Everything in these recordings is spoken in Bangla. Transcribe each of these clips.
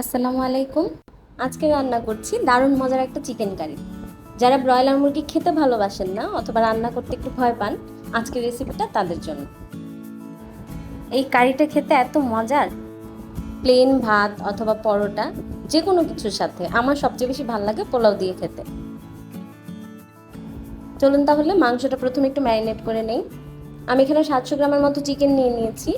আসসালামু আলাইকুম। আজকে রান্না করছি দারুণ মজার একটা চিকেন কারি যারা ব্রয়লার মুরগি খেতে ভালোবাসেন না অথবা রান্না করতে একটু ভয় পান, আজকের রেসিপিটা তাদের জন্য। এই কারিটা খেতে এত মজার? প্লেন ভাত অথবা পরোটা যে কোনো কিছুর সাথে আমার সবচেয়ে বেশি ভালো লাগে পোলাও দিয়ে খেতে। চলুন তাহলে মাংসটা প্রথমে একটু ম্যারিনেট করে নেই। আমি এখানে সাতশো গ্রামের মতো চিকেন নিয়ে নিয়েছি।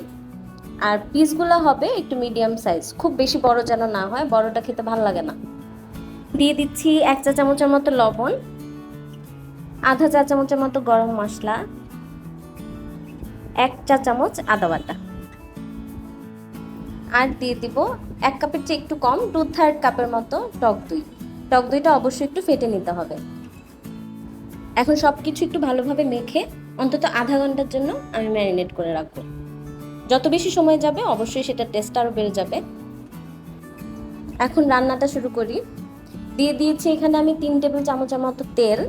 আর পিসগুলো হবে একটু মিডিয়াম সাইজ। খুব বেশি বড় যেন না হয়, বড়টা খেতে ভালো লাগে না। দিয়ে দিচ্ছি এক চা চামচের মতো লবণ, আধা চা চামচের মতো গরম মশলা, এক চা চামচ আদা বাটা। আর দিয়ে দিব এক কাপের চেয়ে একটু কম, টু থার্ড কাপের মতো টক দই। টক দইটা অবশ্যই একটু ফেটে নিতে হবে। এখন সব কিছু একটু ভালোভাবে মেখে অন্তত আধা ঘণ্টার জন্য আমি ম্যারিনেট করে রাখব। যত বেশি সময় যাবে, অবশ্যই সেটা টেস্ট আরও বেড়ে যাবে। এখন রান্নাটা শুরু করি। দিয়ে দিয়েছি এখানে আমি তিন টেবিল চামচের মতো তেল।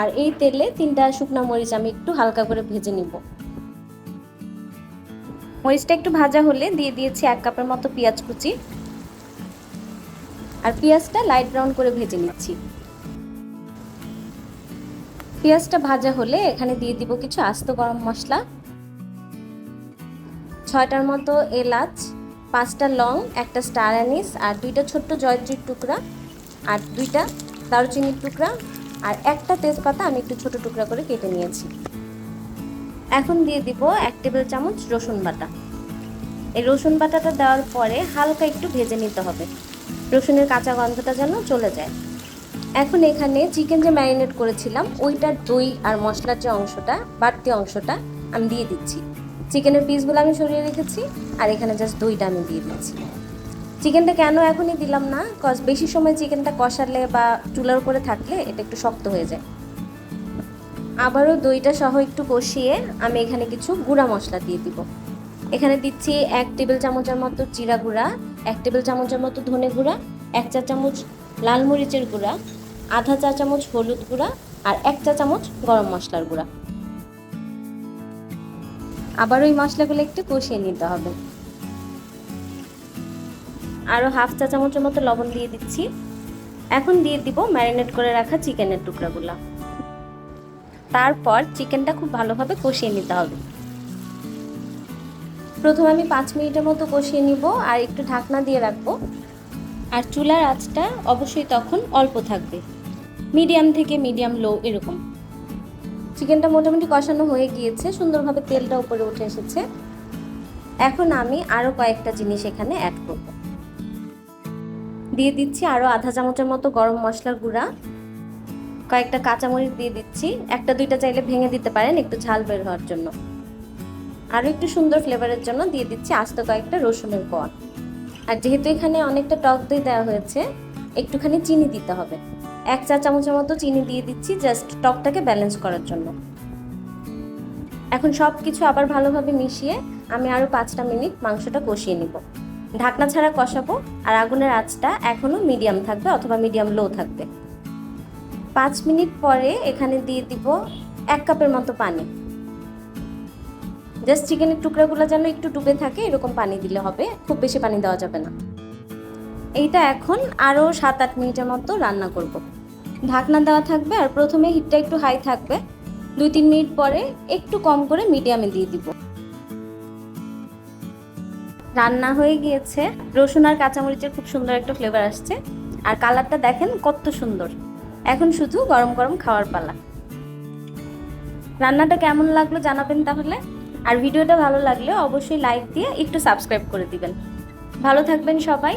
আর এই তেলে তিনটা শুকনো মরিচ আমি একটু হালকা করে ভেজে নিব। মরিচটা একটু ভাজা হলে দিয়ে দিয়েছি এক কাপের মতো পেঁয়াজ কুচি। আর পেঁয়াজটা লাইট ব্রাউন করে ভেজে নিচ্ছি। পেঁয়াজটা ভাজা হলে এখানে দিয়ে দিব কিছু আস্ত গরম মশলা। ছয়টার মতো এলাচ, পাঁচটা লং, একটা স্টার অ্যানিস, আর দুইটা ছোট্ট জয়ত্রীর টুকরা, আর দুইটা দারুচিনির টুকরা, আর একটা তেজপাতা আমি একটু ছোট টুকরা করে কেটে নিয়েছি। এখন দিয়ে দিব এক টেবিল চামচ রসুন বাটা। এই রসুন বাটাটা দেওয়ার পরে হালকা একটু ভেজে নিতে হবে। রসুনের কাঁচা গন্ধটা যেন চলে যায়। এখন এখানে চিকেন যে ম্যারিনেট করেছিলাম, ওইটার দই আর মশলার যে অংশটা, বাড়তি অংশটা আমি দিয়ে দিচ্ছি। চিকেনের পিসগুলো আমি সরিয়ে রেখেছি, আর এখানে জাস্ট দইটা আমি দিয়ে দিচ্ছি চিকেনটা কেন এখনই দিলাম না? কজ বেশি সময় চিকেনটা কষালে বা চুলার উপরে থাকলে এটা একটু শক্ত হয়ে যায়। আবারও দইটা সহ একটু কষিয়ে আমি এখানে কিছু গুঁড়া মশলা দিয়ে দিব। এখানে দিচ্ছি এক টেবিল চামচের মতো জিরা গুঁড়া, এক টেবিল চামচের মতো ধনে গুঁড়া, এক চা চামচ লাল মরিচের গুঁড়া, আধা চা চামচ হলুদ গুঁড়া, আর এক চা চামচ গরম মশলার গুঁড়া। আবার ওই মশলাগুলো একটু কষিয়ে নিতে হবে। আরও হাফ চা চামচের মতো লবণ দিয়ে দিচ্ছি। এখন দিয়ে দিব ম্যারিনেট করে রাখা চিকেনের টুকরাগুলো। তারপর চিকেনটা খুব ভালোভাবে কষিয়ে নিতে হবে। প্রথমে আমি পাঁচ মিনিটের মতো কষিয়ে নিব আর একটু ঢাকনা দিয়ে রাখব। আর চুলার আঁচটা অবশ্যই তখন অল্প থাকবে। মিডিয়াম থেকে মিডিয়াম লো এরকম। চিকেনটা মোটামুটি কষানো হয়ে গিয়েছে, সুন্দরভাবে তেলটা উপরে উঠে এসেছে। এখন আমি আরও কয়েকটা জিনিস এখানে অ্যাড করব। দিয়ে দিচ্ছি আরও আধা চামচের মতো গরম মশলার গুঁড়া। কয়েকটা কাঁচামরিচ দিয়ে দিচ্ছি। একটা, দুইটা চাইলে ভেঙে দিতে পারেন, একটু ঝাল বের হওয়ার জন্য। আরও একটু সুন্দর ফ্লেভারের জন্য দিয়ে দিচ্ছি আস্ত কয়েকটা রসুনের কোয়া। আর যেহেতু এখানে অনেকটা টক দই দেওয়া হয়েছে একটুখানি চিনি দিতে হবে। এক চা চামচের মতো চিনি দিয়ে দিচ্ছি জাস্ট টকটাকে ব্যালেন্স করার জন্য। এখন সব কিছু আবার ভালোভাবে মিশিয়ে আমি আরও পাঁচটা মিনিট মাংসটা কষিয়ে নিব। ঢাকনা ছাড়া কষাবো আর আগুনের আঁচটা এখনও মিডিয়াম থাকবে অথবা মিডিয়াম লো থাকবে। পাঁচ মিনিট পরে এখানে দিয়ে দিব এক কাপের মতো পানি। জাস্ট চিকেনের টুকরাগুলো যেন একটু ডুবে থাকে এরকম পানি দিলে হবে, খুব বেশি পানি দেওয়া যাবে না। এইটা এখন আরও সাত আট মিনিটের মতো রান্না করব। ঢাকনা দেওয়া থাকবে আর প্রথমে হিটটা একটু হাই থাকবে। দুই তিন মিনিট পরে একটু কম করে মিডিয়ামে দিয়ে দিব। রান্না হয়ে গিয়েছে। রসুন আর কাঁচামরিচের খুব সুন্দর একটা ফ্লেভার আসছে। আর কালারটা দেখেন কত সুন্দর। এখন শুধু গরম গরম খাওয়ার পালা। রান্নাটা কেমন লাগল জানাবেন তাহলে। আর ভিডিওটা ভালো লাগলে অবশ্যই লাইক দিয়ে একটু সাবস্ক্রাইব করে দিবেন। ভালো থাকবেন সবাই।